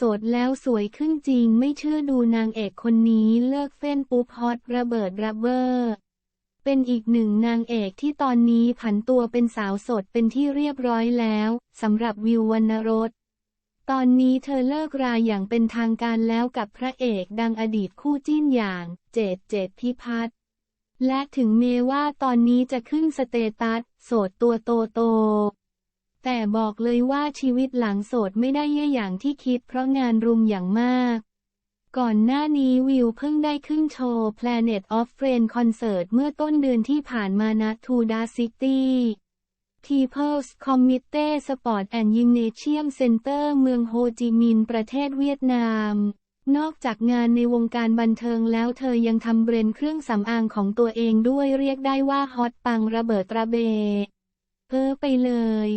โสดแล้วสวยขึ้นจริงไม่เชื่อดูนางเอกคนนี้เลิกเฟ้นปุ๊บฮอตระเบิดระเบ้อเป็นอีกหนึ่งนางเอกที่ตอนนี้ผันตัวเป็นสาวโสดเป็นที่เรียบร้อยแล้วสำหรับวิววรรณรสตอนนี้เธอเลิกราอย่างเป็นทางการแล้วกับพระเอกดังอดีตคู่จิ้นอย่างเจดเจดพิพัฒน์และถึงเมว่าตอนนี้จะขึ้นสเตตัสโสดตัวโตโต แต่บอกเลยว่าชีวิตหลังโสดไม่ได้เย่อย่างที่คิดเพราะงานรุมอย่างมาก ก่อนหน้านี้วิวเพิ่งได้ขึ้นโชว์ Planet of Friends Concert เมื่อต้นเดือนที่ผ่านมาณทูดาซิตี้ People's Committee Sport and Gymnasium Center เมืองโฮจิมินห์ประเทศเวียดนาม นอกจากงานในวงการบันเทิงแล้วเธอยังทำเบรนด์เครื่องสำอางของตัวเองด้วยเรียกได้ว่าฮอตปังระเบิดระเบเออไปเลย